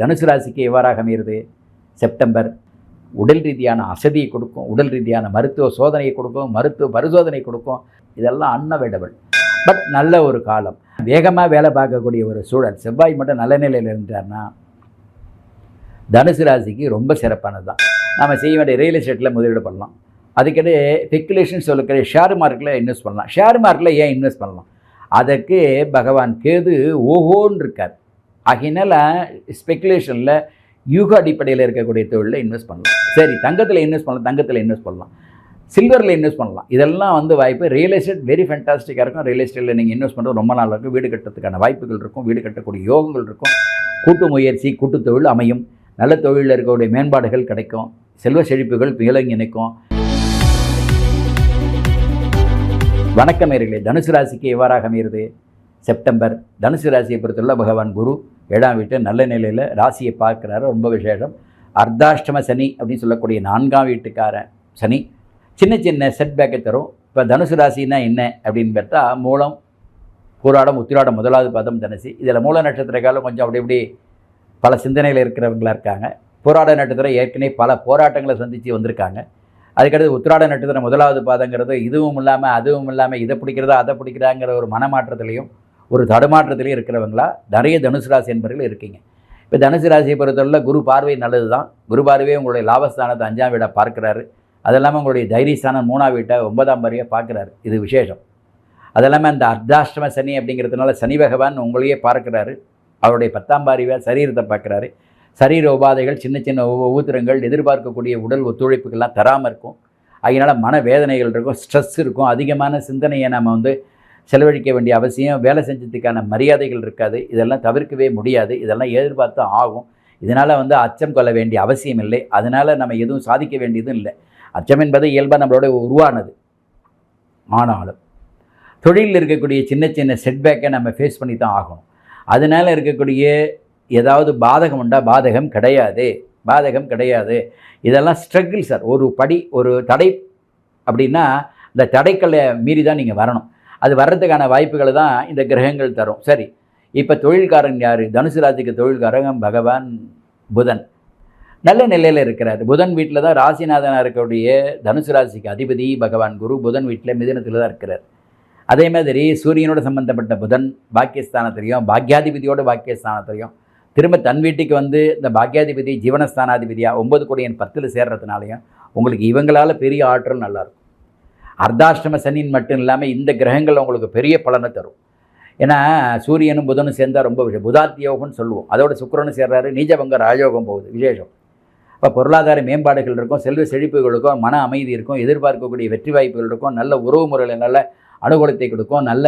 தனுசு ராசிக்கு எவ்வாறாக அமைகிறது? செப்டம்பர் உடல் ரீதியான அசதியை கொடுக்கும் உடல் ரீதியான மருத்துவ சோதனையை கொடுக்கும் மருத்துவ பரிசோதனை கொடுக்கும். இதெல்லாம் அன்னவேடபிள் பட் நல்ல ஒரு காலம். வேகமாக வேலை பார்க்கக்கூடிய ஒரு சூழல். செவ்வாய் மட்டும் நல்ல நிலையில் இருந்தார்னா தனுசு ராசிக்கு ரொம்ப சிறப்பானது தான் நம்ம செய்ய வேண்டிய ரியல் எஸ்டேட்டில் முதலீடு பண்ணலாம். அதுக்கிடையே ஸ்பெக்குலேஷன் சொல்லக்கூடிய ஷேர் மார்க்கெட்டில் இன்வெஸ்ட் பண்ணலாம். ஷேர் மார்க்கெட்டில் ஏன் இன்வெஸ்ட் பண்ணலாம்? அதற்கு பகவான் கேது ஓஹோன்னு இருக்கார். ஆகையினால ஸ்பெக்குலேஷனில் யூக அடிப்படையில் இருக்கக்கூடிய தொழிலில் இன்வெஸ்ட் பண்ணலாம். சரி தங்கத்தில் இன்வெஸ்ட் பண்ணலாம் தங்கத்தில் இன்வெஸ்ட் பண்ணலாம். சில்வரில் இன்வெஸ்ட் பண்ணலாம். இதெல்லாம் வந்து வாய்ப்பு. ரியல் எஸ்டேட் வெரி ஃபேண்டாஸ்டிக்காக இருக்கும். ரியல் எஸ்டேட்டில் நீங்கள் இன்வெஸ்ட் பண்ணுறது ரொம்ப நாள் இருக்கும். வீடு கட்டுறதுக்கான வாய்ப்புகள் இருக்கும். வீடு கட்டக்கூடிய யோகங்கள் இருக்கும். கூட்டு முயற்சி கூட்டு தொழில் அமையும். நல்ல தொழிலில் இருக்கக்கூடிய மேம்பாடுகள் கிடைக்கும். செல்வ செழிப்புகள் மேலங்கி நிற்கும். வணக்கம் நேயர்களே தனுசு ராசிக்கு எவ்வாறாக அமைகிறது? செப்டம்பர் தனுசு ராசியை பொறுத்துள்ள பகவான் குரு ஏழாம் வீட்டு நல்ல நிலையில் ராசியை பார்க்குறாரு. ரொம்ப விசேஷம். அர்த்தாஷ்டம சனி அப்படின்னு சொல்லக்கூடிய நான்காம் வீட்டுக்காரன் சனி. சின்ன சின்ன செட்பேக்கை தரும். இப்போ தனுசு ராசினா என்ன அப்படின்னு பார்த்தா மூலம் கூராடம் உத்திராடம் முதலாவது பதம் தனுசு. இதில் மூல நட்சத்திர காலம் கொஞ்சம் அப்படி இப்படி பல சிந்தனையில் இருக்கிறவங்களா இருக்காங்க. போராட நட்சத்திரம் ஏற்கனவே பல போராட்டங்களை சந்தித்து வந்திருக்காங்க. அதுக்கடுத்து உத்திராட நட்சத்திரம் முதலாவது பாதங்கிறது இதுவும் இல்லாமல் அதுவும் இல்லாமல் இதை பிடிக்கிறதா அதை பிடிக்கிறாங்கிற ஒரு மனமாற்றத்திலையும் ஒரு தடுமாற்றத்திலே இருக்கிறவங்களா? நிறைய தனுசு ராசி என்பவர்கள் இருக்கீங்க. இப்போ தனுசு ராசியை பொறுத்தவரையில் குரு பார்வை நல்லது தான் குரு பார்வையே உங்களுடைய லாபஸ்தானத்தை அஞ்சாம் வீடாக பார்க்குறாரு. அது இல்லாமல் உங்களுடைய தைரியஸ்தானம் மூணாம் வீட்டை ஒன்பதாம் பாரியாக பார்க்குறாரு. இது விசேஷம். அது இல்லாமல் அந்த அர்த்தாஷ்டம சனி அப்படிங்கிறதுனால சனி பகவான் உங்களையே பார்க்குறாரு. அவருடைய பத்தாம் பாரிவை சரீரத்தை பார்க்குறாரு. சரீர உபாதைகள் சின்ன சின்ன ஊத்திரங்கள் எதிர்பார்க்கக்கூடிய உடல் ஒத்துழைப்புகள்லாம் தராமல் இருக்கும். அதனால் மன வேதனைகள் இருக்கும் ஸ்ட்ரெஸ் இருக்கும். அதிகமான சிந்தனையை நம்ம வந்து செலவழிக்க வேண்டிய அவசியம் வேலை செஞ்சதுக்கான மரியாதைகள் இருக்காது இதெல்லாம் தவிர்க்கவே முடியாது இதெல்லாம் எதிர்பார்த்து ஆகும். இதனால் வந்து அச்சம் கொள்ள வேண்டிய அவசியம் இல்லை. அதனால் நம்ம எதுவும் சாதிக்க வேண்டியதும் இல்லை. அச்சம் என்பது இயல்பாக நம்மளோட உருவானது. ஆனாலும் தொழிலில் இருக்கக்கூடிய சின்ன சின்ன செட்பேக்கை நம்ம ஃபேஸ் பண்ணி தான் ஆகணும். அதனால் இருக்கக்கூடிய ஏதாவது பாதகம் உண்டா? பாதகம் கிடையாது. பாதகம் கிடையாது. இதெல்லாம் ஸ்ட்ரகிள் சார் ஒரு படி ஒரு தடை அப்படின்னா இந்த தடைக்களை மீறி தான் நீங்கள் வரணும். அது வர்றதுக்கான வாய்ப்புகளை தான் இந்த கிரகங்கள் தரும். சரி இப்போ தொழில்காரன் யார்? தனுசு ராசிக்கு தொழில்காரன் பகவான் புதன். நல்ல நிலையில் இருக்கிறார். புதன் வீட்டில் தான் ராசிநாதனாக இருக்கக்கூடிய தனுசு ராசிக்கு அதிபதி பகவான் குரு புதன் வீட்டில் மிதினத்தில் தான் இருக்கிறார். அதே மாதிரி சூரியனோட சம்பந்தப்பட்ட புதன் பாக்கியஸ்தானத்திலையும் பாக்யாதிபதியோட பாக்கியஸ்தானத்திலையும் திரும்ப தன் வீட்டுக்கு வந்து இந்த பாக்யாதிபதி ஜீவனஸ்தானாதிபதியாக ஒன்பது கோடியின் பத்தில் சேர்றதுனாலையும் உங்களுக்கு இவங்களால் பெரிய ஆற்றல் நல்லாயிருக்கும் அர்த்தாஷ்டம சனின்னு மட்டும் இல்லாமல் இந்த கிரகங்கள் உங்களுக்கு பெரிய பலனை தரும். ஏன்னா சூரியனும் புதனும் சேர்ந்தால் ரொம்ப விஷயம். புதாத்தி யோகம்னு சொல்லுவோம். அதோட சுக்கிரனும் சேர்றாரு. நீஜபங்க ராஜயோகம் போகுது. விசேஷம். இப்போ பொருளாதார மேம்பாடுகள் இருக்கும். செல்வ செழிப்புகள் இருக்கும். மன அமைதி இருக்கும். எதிர்பார்க்கக்கூடிய வெற்றி வாய்ப்புகள் இருக்கும். நல்ல உறவு முறையில் நல்ல அனுகூலத்தை கொடுக்கும். நல்ல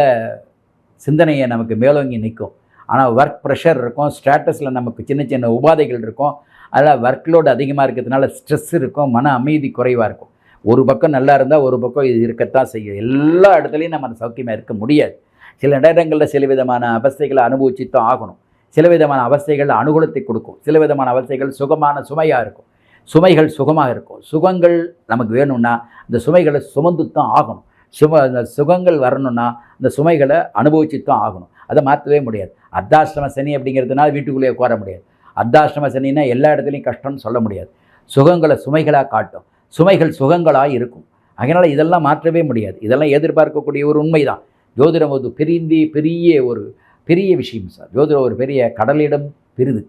சிந்தனையை நமக்கு மேலோங்கி நிற்கும். ஆனால் ஒர்க் ப்ரெஷர் இருக்கும். ஸ்டேட்டஸில் நமக்கு சின்ன சின்ன உபாதைகள் இருக்கும். அதில் ஒர்க் லோடு அதிகமாக இருக்கிறதுனால ஸ்ட்ரெஸ் இருக்கும். மன அமைதி குறைவாக இருக்கும். ஒரு பக்கம் நல்லா இருந்தால் ஒரு பக்கம் இது இருக்கத்தான் செய்யும். எல்லா இடத்துலையும் நம்ம அந்த சௌக்கியமாக இருக்க முடியாது. சில இடங்களில் சில விதமான அவஸ்தைகளை அனுபவிச்சு தான் ஆகணும். சில விதமான அவஸ்தைகள் அனுகூலத்தை கொடுக்கும். சில விதமான அவஸ்தைகள் சுகமான சுமையாக இருக்கும். சுமைகள் சுகமாக இருக்கும். சுகங்கள் நமக்கு வேணும்னா அந்த சுமைகளை சுமந்து தான் ஆகணும். சும அந்த சுகங்கள் வரணும்னா இந்த சுமைகளை அனுபவிச்சு தான் ஆகணும். அதை மாற்றவே முடியாது. அர்த்தாசிரம சனி அப்படிங்கிறதுனால வீட்டுக்குள்ளேயே உட்கார முடியாது. அர்த்தாசிரம சனின்னா எல்லா இடத்துலையும் கஷ்டம்னு சொல்ல முடியாது. சுகங்களை சுமைகளாக காட்டும். சுமைகள் சுகங்களாக இருக்கும். அதனால் இதெல்லாம் மாற்றவே முடியாது. இதெல்லாம் எதிர்பார்க்கக்கூடிய ஒரு உண்மைதான். ஜோதிடம் ஒரு பெரிய பெரிய ஒரு பெரிய விஷயம் சார். ஜோதிடம் ஒரு பெரிய கடலிடம் பெரிது.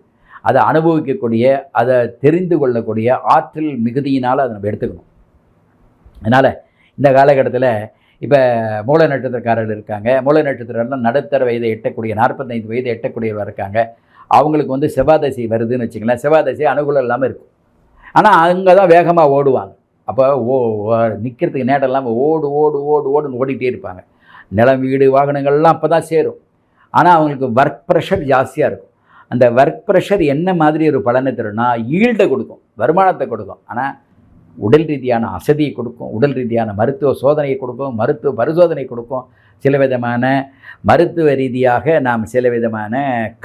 அதை அனுபவிக்கக்கூடிய அதை தெரிந்து கொள்ளக்கூடிய ஆற்றல் மிகுதியினால் அதை நம்ம எடுத்துக்கணும். அதனால் இந்த காலகட்டத்தில் இப்போ மூல நட்சத்திரக்காரர்கள் இருக்காங்க. மூல நட்சத்திரம்லாம் நடுத்தர வயதை எட்டக்கூடிய நாற்பத்தைந்து வயதை எட்டக்கூடியவர் இருக்காங்க. அவங்களுக்கு வந்து செவ்வாதசி வருதுன்னு வச்சுக்கலாம் செவ்வாதசி அனுகூலம் இல்லாமல் இருக்கும். ஆனால் அங்கே தான் வேகமாக ஓடுவாங்க. அப்போ ஓ நிற்கிறதுக்கு நேரம் இல்லாமல் ஓடு ஓடு ஓடு ஓடுன்னு ஓடிக்கிட்டே இருப்பாங்க. நிலம் வீடு வாகனங்கள்லாம் அப்போ தான் சேரும். ஆனால் அவங்களுக்கு ஒர்க் ப்ரெஷர் ஜாஸ்தியாக இருக்கும். அந்த ஒர்க் ப்ரெஷர் என்ன மாதிரி ஒரு பலனை தரும்னா ஈல்டை கொடுக்கும் வருமானத்தை கொடுக்கும். ஆனால் உடல் ரீதியான அசதியை கொடுக்கும் உடல் ரீதியான மருத்துவ சோதனையை கொடுக்கும் மருத்துவ பரிசோதனை கொடுக்கும். சில விதமான மருத்துவ ரீதியாக நாம் சில விதமான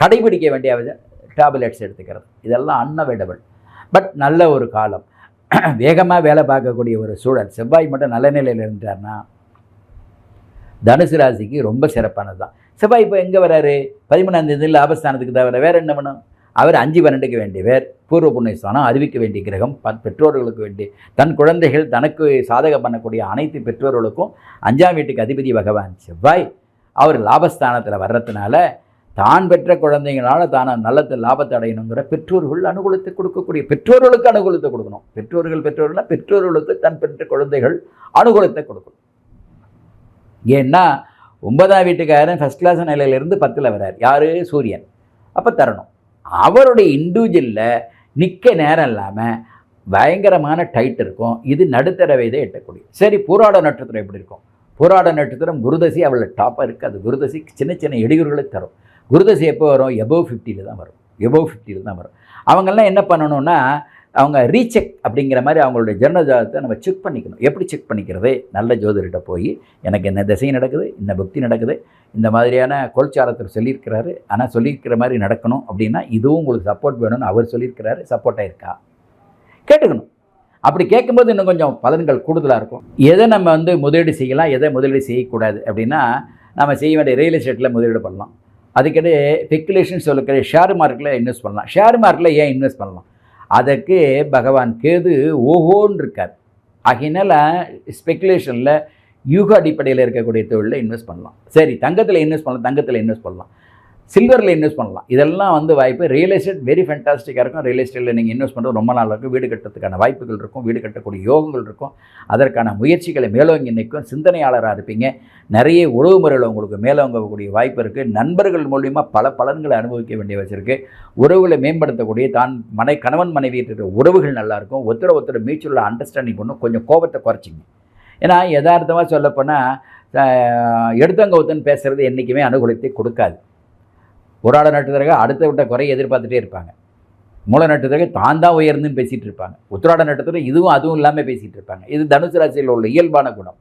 கடைபிடிக்க வேண்டிய டேப்லெட்ஸ் எடுத்துக்கிறது. இதெல்லாம் அன்அவைலபிள் பட் நல்ல ஒரு காலம். வேகமாக வேலை பார்க்கக்கூடிய ஒரு சூழல். செவ்வாய் மட்டும் நல்ல நிலையில் இருந்தார்னா தனுசு ராசிக்கு ரொம்ப சிறப்பானது தான் செவ்வாய் இப்போ எங்கே வராரு? பதிமூணாம் தேதி லாபஸ்தானத்துக்கு தவிர வேறு என்ன பண்ணும் அவர் அஞ்சு பன்னெண்டுக்கு வேண்டியவர் பூர்வ புண்ணியஸ்தானம் அறிவிக்க வேண்டிய கிரகம் பத் பெற்றோர்களுக்கு வேண்டி தன் குழந்தைகள் தனக்கு சாதகம் பண்ணக்கூடிய அனைத்து பெற்றோர்களுக்கும் அஞ்சாம் வீட்டுக்கு அதிபதி பகவான் செவ்வாய் அவர் லாபஸ்தானத்தில் வர்றதுனால தான் பெற்ற குழந்தைங்களால தான் நல்லத்தை லாபத்தை அடையணுங்கிற பெற்றோர்கள் அனுகூலத்தை கொடுக்கக்கூடிய பெற்றோர்களுக்கு அனுகூலத்தை கொடுக்கணும். பெற்றோர்கள் பெற்றோர்கள்னா பெற்றோர்களுக்கு தன் பெற்ற குழந்தைகள் அனுகூலத்தை கொடுக்கணும். ஏன்னா ஒன்பதாம் வீட்டுக்காரன் ஃபஸ்ட் கிளாஸ் நிலையிலிருந்து பத்தில் வர்றார் யார்? சூரியன். அப்போ தரணும். அவருடைய இண்டிவிஜுவலில் நிற்க நேரம் இல்லாமல் பயங்கரமான டைட் இருக்கும். இது நடுத்தர வயதை எட்டக்கூடிய. சரி பூராட நட்சத்திரம் எப்படி இருக்கும்? பூராட நட்சத்திரம் குருதசி அவளை டாப்பாக இருக்குது அது குருதசி சின்ன சின்ன இடையூறுகளை தரும். குருதசை எப்போ வரும்? எபோவ் ஃபிஃப்டியில் தான் வரும். எபோவ் ஃபிஃப்டியில் தான் வரும். அவங்கெல்லாம் என்ன பண்ணணும்னா அவங்க ரீசெக் அப்படிங்கிற மாதிரி அவங்களுடைய ஜென்ம ஜாதகத்தை நம்ம செக் பண்ணிக்கணும். எப்படி செக் பண்ணிக்கிறது? நல்ல ஜோதிடர்கிட்ட போய் எனக்கு என்ன திசை நடக்குது? இந்த பக்தி நடக்குது? இந்த மாதிரியான கோல்சாரத்தில் சொல்லியிருக்கிறாரு. ஆனால் சொல்லியிருக்கிற மாதிரி நடக்கணும் அப்படின்னா இதுவும் உங்களுக்கு சப்போர்ட் வேணும்னு அவர் சொல்லியிருக்கிறாரு. சப்போர்ட்டாக இருக்கா கேட்டுக்கணும். அப்படி கேட்கும்போது இன்னும் கொஞ்சம் பலன்கள் கூடுதலாக இருக்கும். எதை நம்ம வந்து முதலீடு செய்யலாம்? எதை முதலீடு செய்யக்கூடாது? அப்படின்னா நம்ம செய்ய வேண்டிய ரியல் எஸ்டேட்டில் முதலீடு பண்ணலாம். அதுக்கிடையே ஸ்பெக்குலேஷன் சொல்லக்கூடிய ஷேர் மார்க்கெட்டில் இன்வெஸ்ட் பண்ணலாம். ஷேர் மார்க்கெட்டில் ஏன் இன்வெஸ்ட் பண்ணலாம்? அதற்கு பகவான் கேது ஓஹோன்னு இருக்கார் ஆகையினால ஸ்பெக்குலேஷனில் யூக அடிப்படையில் இருக்கக்கூடிய தொழிலில் இன்வெஸ்ட் பண்ணலாம். சரி தங்கத்தில் இன்வெஸ்ட் பண்ணலாம் தங்கத்தில் இன்வெஸ்ட் பண்ணலாம். சில்வரில் இன்வெஸ்ட் பண்ணலாம். இதெல்லாம் வந்து வாய்ப்பு ரியல் எஸ்டேட் வெரி ஃபேண்டாஸ்டிக்காக இருக்கும். ரியல் எஸ்டேட்டில் நீங்கள் இன்வெஸ்ட் பண்ணுறது ரொம்ப நாள் இருக்கும். வீடு கட்டுறதுக்கான வாய்ப்புகள் இருக்கும். வீடு கட்டக்கூடிய யோகங்கள் இருக்கும். அதற்கான முயற்சிகளை மேலோங்கி நிற்கும். சிந்தனையாளராக இருப்பீங்க. நிறைய உறவு முறையில் உங்களுக்கு மேலோங்கக்கூடிய வாய்ப்பு இருக்குது நண்பர்கள் மூலிமா பல பலன்களை அனுபவிக்க வேண்டிய வச்சுருக்கு உறவுகளை மேம்படுத்தக்கூடிய தான் மனை கணவன் மனைவி இருக்கிற உறவுகள் நல்லாயிருக்கும் ஒருத்தர ஒருத்தர் மியூச்சுவல் அண்டர்ஸ்டாண்டிங் பண்ணும் கொஞ்சம் கோபத்தை குறைச்சிங்க. ஏன்னா யதார்த்தமாக சொல்லப்போனால் எடுத்தங்கவுத்தன் பேசுகிறது என்றைக்குமே அனுகூலத்தை கொடுக்காது. புராட நட்சத்திரங்கள் அடுத்த விட்ட குறையை எதிர்பார்த்துட்டே இருப்பாங்க. மூல நட்சத்திரங்கள் தான் தான் உயர்ந்துன்னு பேசிகிட்டு இருப்பாங்க. உத்திராட நட்சத்திரம் இதுவும் அதுவும் இல்லாமல் பேசிகிட்டு இருப்பாங்க. இது தனுசு ராசியில் உள்ள இயல்பான குணம்.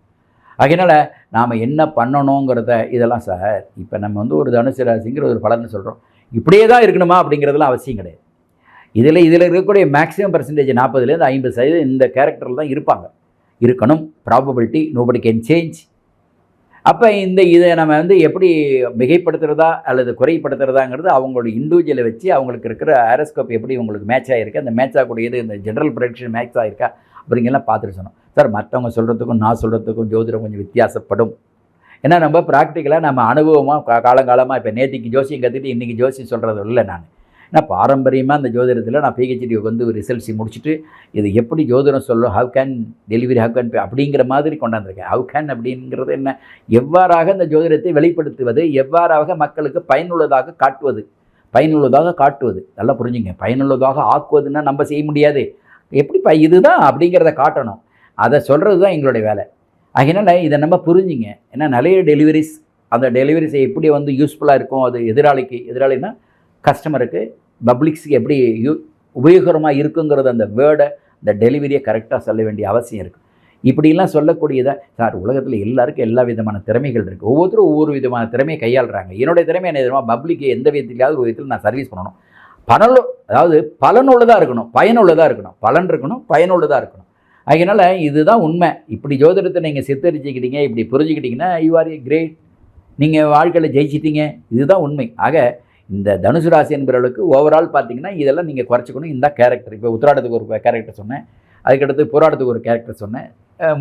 அதனால் நாம் என்ன பண்ணணுங்கிறத இதெல்லாம் சார் இப்போ நம்ம வந்து ஒரு தனுசு ராசிங்கிற ஒரு பலன்னு சொல்கிறோம் இப்படியே தான் இருக்கணுமா அப்படிங்கிறதுலாம் அவசியம் கிடையாது. இதில் இதில் இருக்கக்கூடிய மேக்ஸிமம் பர்சன்டேஜ் நாற்பதுலேருந்து ஐம்பது சதவீதம் இந்த கேரக்டரில் தான் இருப்பாங்க. இருக்கணும் ப்ராபபிலிட்டி நோபடி கேன் சேஞ்ச் அப்போ இந்த இதை நம்ம வந்து எப்படி மிகைப்படுத்துகிறதா அல்லது குறைப்படுத்துகிறதாங்கிறது அவங்களோட இண்டிவிஜுவலை வச்சு அவங்களுக்கு இருக்கிற ஆரோஸ்கோப் எப்படி உங்களுக்கு மேட்ச் ஆகிருக்கு அந்த மேட்ச் ஆகக்கூடியது இந்த ஜென்ரல் ப்ரொடக்ஷன் மேட்ச் ஆகிருக்கா அப்படிங்கெல்லாம் பார்த்துட்டு சொன்னோம் சார் மற்றவங்க சொல்கிறதுக்கும் நான் சொல்கிறதுக்கும் ஜோதிடம் கொஞ்சம் வித்தியாசப்படும். ஏன்னா நம்ம ப்ராக்டிக்கலாக நம்ம அனுபவமாக காலங்காலமாக இப்போ நேற்றுக்கு ஜோசியம் கற்றுக்கிட்டு இன்றைக்கி ஜோசியம் சொல்கிறது இல்லை நான். ஏன்னா பாரம்பரியமாக அந்த ஜோதிடத்தில் நான் பிஹெச்டி வந்து ஒரு ரிசல்ட்ஸை முடிச்சுட்டு இது எப்படி ஜோதிடம் சொல்லும்? How can delivery how can அப்படிங்கிற மாதிரி கொண்டாந்துருக்கேன். ஹவ் கேன் அப்படிங்கிறது என்ன? எவ்வாறாக அந்த ஜோதிடத்தை வெளிப்படுத்துவது? எவ்வாறாக மக்களுக்கு பயனுள்ளதாக காட்டுவது? பயனுள்ளதாக காட்டுவது. நல்லா புரிஞ்சுங்க. பயனுள்ளதாக ஆக்குவதுன்னா நம்ம செய்ய முடியாது. எப்படி ப இதுதான் அப்படிங்கிறத காட்டணும். அதை சொல்கிறது தான் எங்களுடைய வேலை. அதனால் இதை நம்ம புரிஞ்சுங்க. ஏன்னா நிறைய டெலிவரிஸ் அந்த டெலிவரிஸை எப்படி வந்து யூஸ்ஃபுல்லாக இருக்கும்? அது எதிராளிக்கு எதிராளினா கஸ்டமருக்கு பப்ளிக்ஸுக்கு எப்படி யூ உபயோகரமாக இருக்குங்கிறது அந்த வேர்டை அந்த டெலிவரியை கரெக்டாக சொல்ல வேண்டிய அவசியம் இருக்குது இப்படிலாம் சொல்லக்கூடியதை சார் உலகத்தில் எல்லாருக்கும் எல்லா விதமான திறமைகள் இருக்குது ஒவ்வொருத்தரும் ஒவ்வொரு விதமான திறமையை கையாளுறாங்க. என்னுடைய திறமை என்ன தெரியுமா? பப்ளிக்கு எந்த விதத்திலாவது ஒரு விதத்தில் நான் சர்வீஸ் பண்ணணும். பலனு அதாவது பலனுள்ளதாக இருக்கணும் பயனுள்ளதாக இருக்கணும். பலன் இருக்கணும் பயனுள்ளதாக இருக்கணும். அதனால் இதுதான் உண்மை. இப்படி ஜோதிடத்தை நீங்கள் சித்தரிச்சுக்கிட்டீங்க இப்படி புரிஞ்சுக்கிட்டீங்கன்னா யூ ஆர் ஏ கிரேட் நீங்கள் வாழ்க்கையில் ஜெயிச்சிட்டீங்க. இதுதான் உண்மை. ஆக இந்த தனுசு ராசி என்பவர்களுக்கு ஓவரால் பார்த்தீங்கன்னா இதெல்லாம் நீங்கள் குறைச்சிக்கணும். இந்த கேரக்டர் இப்போ உத்திராடத்துக்கு ஒரு கேரக்டர் சொன்னேன். அதுக்கடுத்து போராட்டத்துக்கு ஒரு கேரக்டர் சொன்னேன்.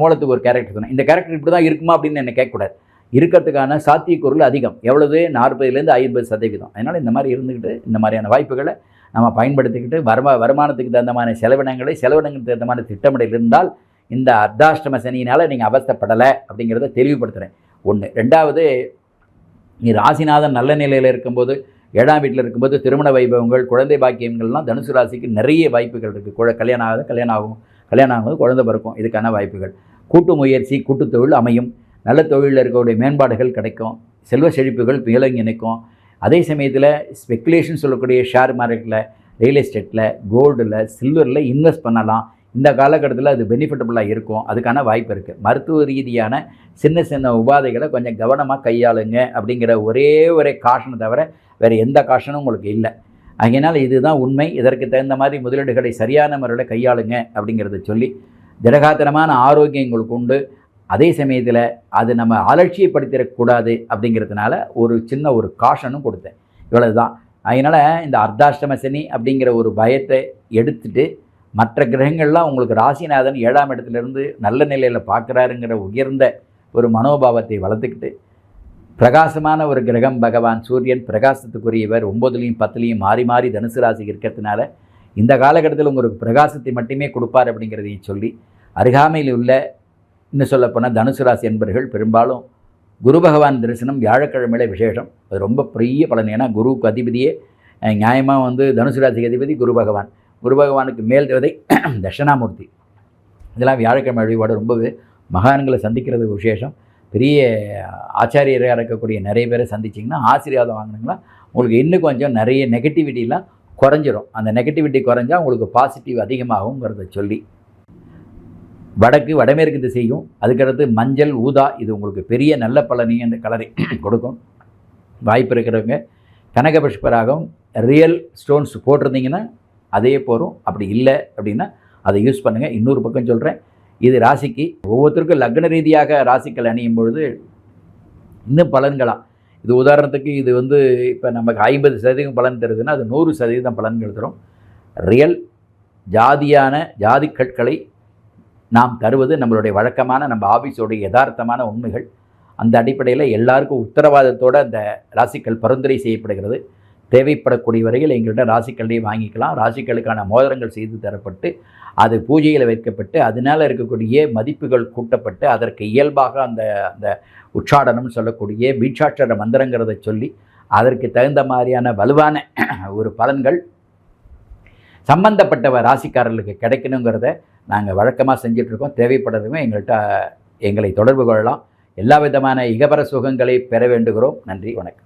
மூலத்துக்கு ஒரு கேரக்டர் சொன்னேன். இந்த கேரக்டர் இப்படி தான் இருக்குமா அப்படின்னு என்ன கேட்கக்கூடாது. இருக்கிறதுக்கான சாத்தியக்கூறுகள் அதிகம். எவ்வளவு? நாற்பதுலேருந்து ஐம்பது சதவீதம். அதனால் இந்த மாதிரி இருந்துக்கிட்டு இந்த மாதிரியான வாய்ப்புகளை நம்ம பயன்படுத்திக்கிட்டு வருமா வருமானத்துக்கு தகுந்த மாதிரி செலவினங்களை செலவினங்களுக்கு தகுந்த மாதிரி திட்டமிடல் இருந்தால் இந்த அர்த்தாஷ்டம சனியினால் நீங்கள் அவஸ்தப்படலை அப்படிங்கிறத தெளிவுபடுத்துகிறேன் ஒன்று ரெண்டாவது நீ ராசிநாதன் நல்ல நிலையில் இருக்கும்போது ஏழாம் வீட்டில் இருக்கும்போது திருமண வைபவங்கள் குழந்தை பாக்கியங்கள்லாம் தனுசு ராசிக்கு நிறைய வாய்ப்புகள் இருக்குது குழ கல்யாணம் ஆகாத கல்யாணம் ஆகும் கல்யாணம் ஆகும்போது குழந்தை பிறக்கும் இதுக்கான வாய்ப்புகள். கூட்டு முயற்சி கூட்டு தொழில் அமையும். நல்ல தொழிலில் இருக்கக்கூடிய மேம்பாடுகள் கிடைக்கும். செல்வ செழிப்புகள் மேலங்கி நிற்கும். அதே சமயத்தில் ஸ்பெக்குலேஷன் சொல்லக்கூடிய ஷேர் மார்க்கெட்டில் ரியல் எஸ்டேட்டில் கோல்டில் சில்வரில் இன்வெஸ்ட் பண்ணலாம். இந்த காலகட்டத்தில் அது பெனிஃபிட்டபுளாக இருக்கும். அதுக்கான வாய்ப்பு இருக்குது மருத்துவ ரீதியான சின்ன சின்ன உபாதைகளை கொஞ்சம் கவனமாக கையாளுங்க அப்படிங்கிற ஒரே ஒரே காஷனை தவிர வேறு எந்த காஷனும் உங்களுக்கு இல்லை. அதனால் இதுதான் உண்மை. இதற்கு தகுந்த மாதிரி முதலீடுகளை சரியான முறையில் கையாளுங்க அப்படிங்கிறத சொல்லி திடகாத்திரமான ஆரோக்கியம் உங்களுக்கு உண்டு. அதே சமயத்தில் அது நம்ம அலட்சியப்படுத்திடக்கூடாது அப்படிங்கிறதுனால ஒரு சின்ன ஒரு காஷனும் கொடுத்தேன். இவ்வளவு தான் அதனால் இந்த அர்த்தாஷ்டம சனி அப்படிங்கிற ஒரு பயத்தை எடுத்துட்டு மற்ற கிரகங்கள்லாம் உங்களுக்கு ராசிநாதன் ஏழாம் இடத்துலேருந்து நல்ல நிலையில் பார்க்குறாருங்கிற உயர்ந்த ஒரு மனோபாவத்தை வளர்த்துக்கிட்டு பிரகாசமான ஒரு கிரகம் பகவான் சூரியன் பிரகாசத்துக்குரியவர் ஒம்பதுலேயும் பத்துலேயும் மாறி மாறி தனுசு ராசி இருக்கிறதுனால இந்த காலகட்டத்தில் உங்களுக்கு பிரகாசத்தை மட்டுமே கொடுப்பார் அப்படிங்கிறதையும் சொல்லி அருகாமையில் உள்ள இன்னும் சொல்லப்போனால் தனுசு ராசி என்பர்கள் பெரும்பாலும் குரு பகவான் தரிசனம் வியாழக்கிழமையில விசேஷம். அது ரொம்ப பெரிய பலன். ஏன்னா குருவுக்கு அதிபதியே நியாயமாக வந்து தனுசு ராசிக்கு அதிபதி குரு பகவான். குரு பகவானுக்கு மேல் தேவதை தட்சிணாமூர்த்தி. இதெல்லாம் வியாழக்கிழமை வழிபாடு. ரொம்பவே மகான்களை சந்திக்கிறது விசேஷம். பெரிய ஆச்சாரியராக இருக்கக்கூடிய நிறைய பேரை சந்திச்சிங்கன்னா ஆசீர்வாதம் வாங்கினீங்களா உங்களுக்கு இன்னும் கொஞ்சம் நிறைய நெகட்டிவிட்டிலாம் குறைஞ்சிரும். அந்த நெகட்டிவிட்டி குறைஞ்சா உங்களுக்கு பாசிட்டிவ் அதிகமாகுங்கிறத சொல்லி வடக்கு வடமேற்கு திசையும் அதுக்கடுத்து மஞ்சள் ஊதா இது உங்களுக்கு பெரிய நல்ல பலனையும் அந்த கலரை கொடுக்கும். வாய்ப்பு இருக்கிறவங்க கனகபுஷ்பராகவும் ரியல் ஸ்டோன்ஸ் போட்டிருந்தீங்கன்னா அதே போகிறோம் அப்படி இல்லை அப்படின்னா அதை யூஸ் பண்ணுங்கள் இன்னொரு பக்கம் சொல்கிறேன் இது ராசிக்கு ஒவ்வொருத்தருக்கும் லக்ன ரீதியாக ராசிக்கள் அணியும் பொழுது இன்னும் பலன்களாம். இது உதாரணத்துக்கு இது வந்து இப்போ நமக்கு ஐம்பது சதவீதம் பலன் தருதுன்னா அது நூறு சதவீதம் பலன்கள் தரும். ரியல் ஜாதியான ஜாதி கற்களை நாம் தருவது நம்மளுடைய வழக்கமான நம்ம ஆஃபீஸோடைய யதார்த்தமான உண்மைகள். அந்த அடிப்படையில் எல்லாருக்கும் உத்தரவாதத்தோடு அந்த ராசிக்கல் பரிந்துரை செய்யப்படுகிறது. தேவைப்படக்கூடிய வரையில் எங்கள்கிட்ட ராசிக்கல்லையும் வாங்கிக்கலாம். ராசிக்களுக்கான மோதிரங்கள் செய்து தரப்பட்டு அது பூஜையில் வைக்கப்பட்டு அதனால் இருக்கக்கூடிய மதிப்புகள் கூட்டப்பட்டு அதற்கு இயல்பாக அந்த அந்த உச்சாடனம் சொல்லக்கூடிய பீட்சாட்சர மந்திரங்கிறத சொல்லி அதற்கு தகுந்த மாதிரியான வலுவான ஒரு பலன்கள் சம்பந்தப்பட்டவ ராசிக்காரர்களுக்கு கிடைக்கணுங்கிறத நாங்கள் வழக்கமாக செஞ்சிட்ருக்கோம். தேவைப்படுறதுமே எங்கள்கிட்ட எங்களை தொடர்பு கொள்ளலாம். எல்லா விதமான இகபர சுகங்களை பெற வேண்டுகிறோம். நன்றி வணக்கம்.